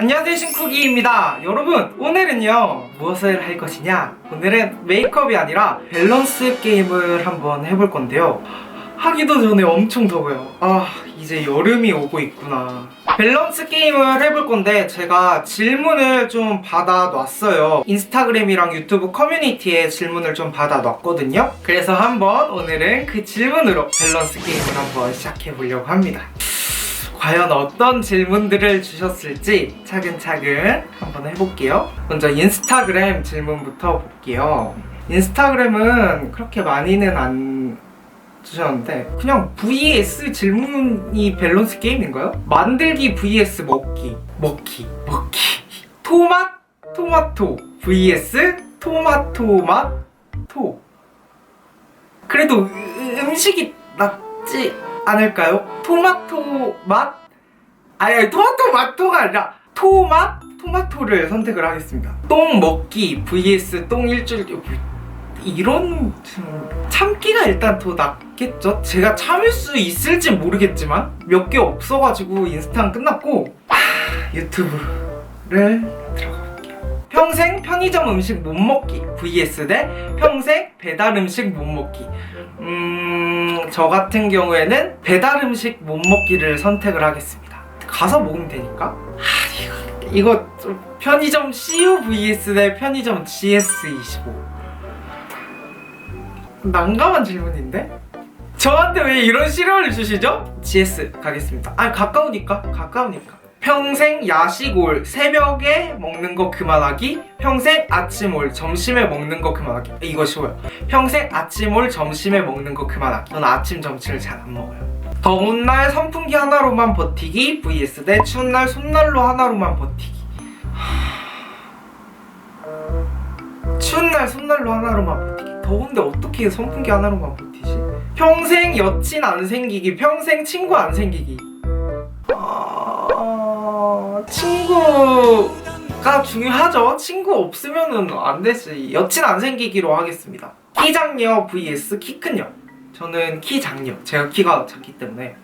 안녕하세요 신쿡이입니다. 여러분 오늘은요 무엇을 할 것이냐? 오늘은 메이크업이 아니라 밸런스 게임을 한번 해볼 건데요. 하기도 전에 엄청 더워요. 아 이제 여름이 오고 있구나. 밸런스 게임을 해볼 건데 제가 질문을 좀 받아놨어요. 인스타그램이랑 유튜브 커뮤니티에 질문을 좀 받아놨거든요. 그래서 한번 오늘은 그 질문으로 밸런스 게임을 한번 시작해 보려고 합니다 과연 어떤 질문들을 주셨을지 차근차근 한번 해볼게요. 먼저 인스타그램 질문부터 볼게요. 인스타그램은 그렇게 많이는 안 주셨는데 그냥 vs 질문이 밸런스 게임인가요? 만들기 vs 먹기 먹기 먹기 토맛 토마토 vs 토마토 맛토 그래도 으- 음식이 낫지 않을까요? 토마토 맛? 아니, 아니 토마토 맛토가 아니라 토맛? 토마토를 선택을 하겠습니다. 똥 먹기 vs 똥 일주일 이런 좀 참기가 일단 더 낫겠죠? 제가 참을 수 있을지 모르겠지만 몇 개 없어가지고 인스타는 끝났고 하, 유튜브를 들어가. 평생 편의점 음식 못 먹기 vs 대 평생 배달 음식 못 먹기 음, 저 같은 경우에는 배달 음식 못 먹기를 선택을 하겠습니다. 가서 먹으면 되니까. 아, 이거, 이거 좀 편의점 CU vs 대 편의점 GS25. 난감한 질문인데? 저한테 왜 이런 실언을 주시죠? GS 가겠습니다. 아, 가까우니까, 가까우니까. 평생 야식올 새벽에 먹는 거 그만하기 평생 아침올 점심에 먹는 거 그만하기. 이거 쉬워요 평생 아침올 점심에 먹는 거 그만하기. 저는 아침 점심을 잘 안 먹어요. 더운 날 선풍기 하나로만 버티기 vs 대 추운 날 손난로 하나로만 버티기. 하... 추운 날 손난로 하나로만 버티기. 더운데 어떻게 선풍기 하나로만 버티지? 평생 여친 안 생기기 평생 친구 안 생기기 아... 친구가 중요하죠. 친구 없으면은 안 되지. 여친 안 생기기로 하겠습니다. 키 작녀 vs 키 큰녀. 저는 키 작녀. 제가 키가 작기 때문에.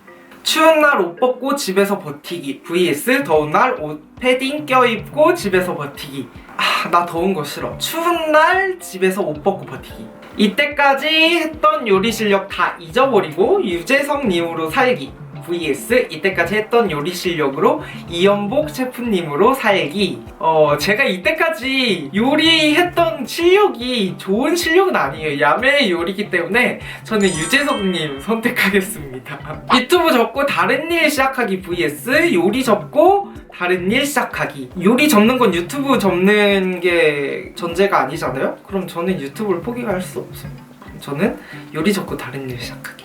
추운 날 옷 벗고 집에서 버티기 vs 더운 날 옷 패딩 껴입고 집에서 버티기. 아 나 더운 거 싫어. 추운 날 집에서 옷 벗고 버티기. 이때까지 했던 요리 실력 다 잊어버리고 유재석 님으로 살기 vs 이때까지 했던 요리 실력으로 이연복 셰프님으로 살기. 어 제가 이때까지 요리했던 실력이 좋은 실력은 아니에요. 야매 요리기 때문에 저는 유재석님 선택하겠습니다. 유튜브 접고 다른 일 시작하기 vs 요리 접고 다른 일 시작하기. 요리 접는 건 유튜브 접는 게 전제가 아니잖아요? 그럼 저는 유튜브를 포기할 수 없어요. 저는 요리 접고 다른 일 시작하기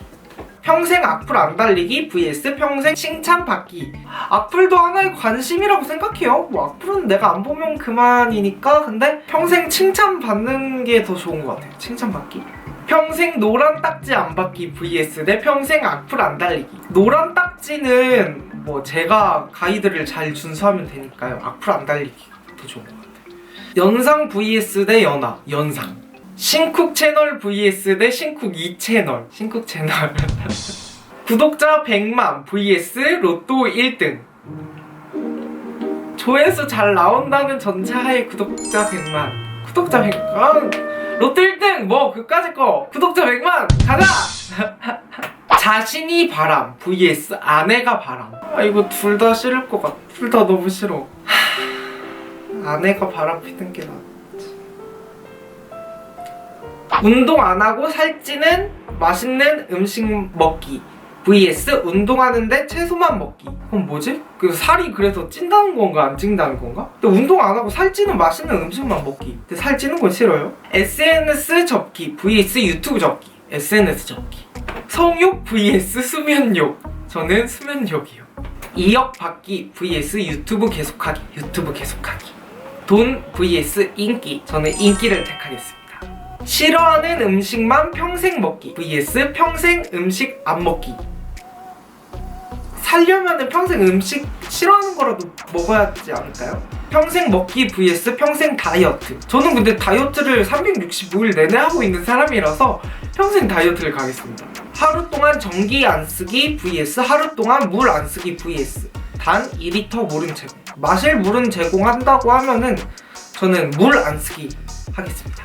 평생 악플 안 달리기 vs 평생 칭찬받기. 악플도 하나의 관심이라고 생각해요. 뭐 악플은 내가 안 보면 그만이니까. 근데 평생 칭찬받는 게 더 좋은 것 같아요. 칭찬받기. 평생 노란 딱지 안 받기 vs 대 평생 악플 안 달리기. 노란 딱지는 뭐 제가 가이드를 잘 준수하면 되니까요. 악플 안 달리기가 더 좋은 것 같아요. 연상 vs 대 연하 연상 신쿡 채널 vs 대 신쿡 2채널. 신쿡 채널. 구독자 100만 vs 로또 1등. 조회수 잘 나온다는 전차의 구독자 100만. 구독자 100만. 아, 로또 1등! 뭐 그까짓 거. 구독자 100만! 가자! 자신이 바람 vs 아내가 바람. 아 이거 둘 다 싫을 것 같아 둘 다 너무 싫어. 하, 아내가 바람 피는 게 나아 운동 안 하고 살찌는 맛있는 음식 먹기. vs 운동하는데 채소만 먹기. 그럼 뭐지? 그 살이 그래서 찐다는 건가 안 찐다는 건가? 근데 운동 안 하고 살찌는 맛있는 음식만 먹기. 근데 살찌는 건 싫어요? SNS 접기 vs 유튜브 접기. SNS 접기. 성욕 vs 수면욕. 저는 수면욕이요. 2억 받기 vs 유튜브 계속하기. 유튜브 계속하기. 돈 vs 인기. 저는 인기를 택하겠습니다 싫어하는 음식만 평생 먹기. vs 평생 음식 안 먹기. 살려면은 평생 음식 싫어하는 거라도 먹어야 하지 않을까요? 평생 먹기 vs 평생 다이어트. 저는 근데 다이어트를 365일 내내 하고 있는 사람이라서 평생 다이어트를 가겠습니다. 하루 동안 전기 안 쓰기 vs 하루 동안 물 안 쓰기 vs 단 2리터 모른 채 마실 물은 제공한다고 하면은 저는 물 안 쓰기 하겠습니다.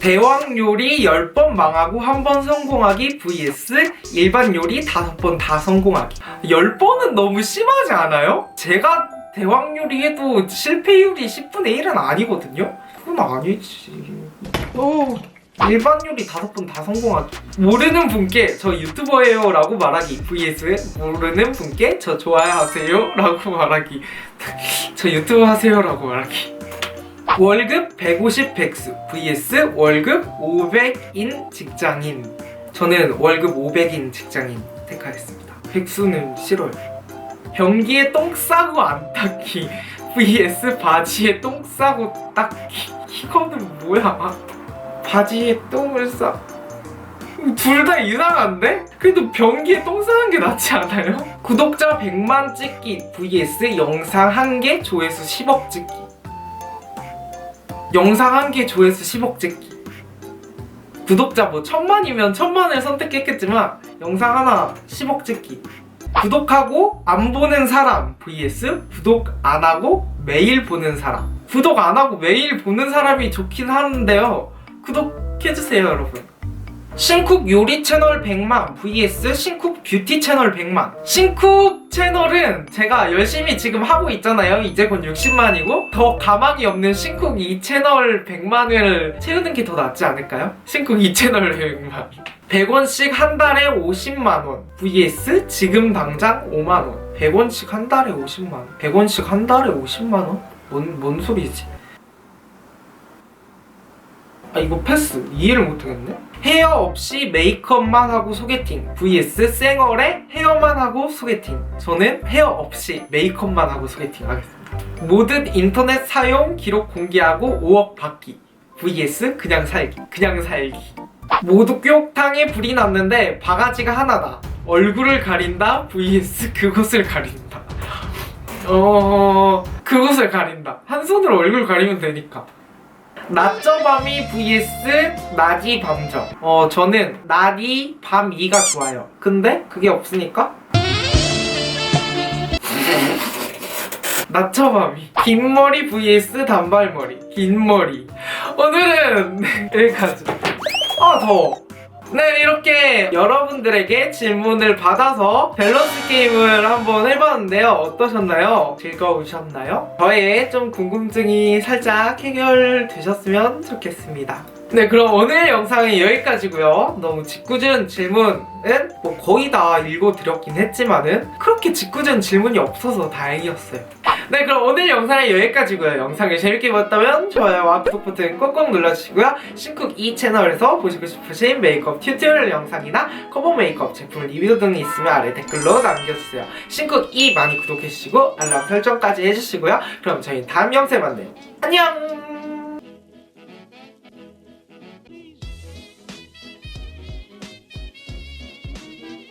대왕 요리 10번 망하고 한번 성공하기 vs 일반 요리 5번 다 성공하기. 10번은 너무 심하지 않아요? 제가 대왕 요리 해도 실패율이 10분의 1은 아니거든요? 그건 아니지. 어, 일반 요리 5번 다 성공하기. 모르는 분께 저 유튜버예요 라고 말하기 vs 모르는 분께 저 좋아하세요 라고 말하기. 저 유튜브 하세요 라고 말하기 월급 150 백수 vs 월급 500인 직장인. 저는 월급 500인 직장인 택하겠습니다. 백수는 싫어요 변기에 똥 싸고 안 닦기 vs 바지에 똥 싸고 닦기. 이거는 뭐야? 바지에 똥을 싸 둘 다 이상한데? 그래도 변기에 똥 싸는 게 낫지 않아요? 구독자 100만 찍기 vs 영상 1개 조회수 10억 찍기 영상 한 개 조회수 10억 찍기. 구독자 뭐 천만이면 천만을 선택했겠지만 영상 하나 10억 찍기. 구독하고 안 보는 사람 vs 구독 안 하고 매일 보는 사람. 구독 안 하고 매일 보는 사람이 좋긴 하는데요. 구독해주세요 여러분 신쿡 요리 채널 100만 vs 신쿡 뷰티 채널 100만 신쿡 채널은 제가 열심히 지금 하고 있잖아요 이제 곧 60만이고 더 가망이 없는 신쿡 2 채널 100만을 채우는 게 더 낫지 않을까요? 신쿡 2 채널 100만 100원씩 한 달에 50만원 vs 지금 당장 5만원 100원씩 한 달에 50만원 100원씩 한 달에 50만원? 뭔, 뭔 소리지? 아 이거 패스. 이해를 못하겠네. 헤어 없이 메이크업만 하고 소개팅. vs 쌩얼에 헤어만 하고 소개팅. 저는 헤어 없이 메이크업만 하고 소개팅 하겠습니다. 모든 인터넷 사용 기록 공개하고 5억 받기. vs 그냥 살기. 그냥 살기. 모두 꽧탕에 불이 났는데 바가지가 하나다. 얼굴을 가린다. vs 그곳을 가린다. 어 그곳을 가린다. 한 손으로 얼굴 가리면 되니까 낮저 밤이 vs 낮이 밤저. 어 저는 낮이 밤이가 좋아요. 근데 그게 없으니까? 낮저 밤이. 긴 머리 vs 단발머리. 긴 머리. 오늘은 여기까지. 아 더워 네 이렇게 여러분들에게 질문을 받아서 밸런스 게임을 한번 해봤는데요 어떠셨나요? 즐거우셨나요? 저의 좀 궁금증이 살짝 해결되셨으면 좋겠습니다 네 그럼 오늘 영상은 여기까지고요 너무 짓궂은 질문은 뭐 거의 다 읽어드렸긴 했지만은 그렇게 짓궂은 질문이 없어서 다행이었어요 네 그럼 오늘 영상은 여기까지고요. 영상을 재밌게 봤다면 좋아요와 구독 버튼 꼭꼭 눌러주시고요. 신쿡 이 채널에서 보시고 싶으신 메이크업 튜토리얼 영상이나 커버 메이크업 제품 리뷰 등이 있으면 아래 댓글로 남겨주세요. 신쿡 이 많이 구독해주시고 알람 설정까지 해주시고요. 그럼 저희 다음 영상에 만나요. 안녕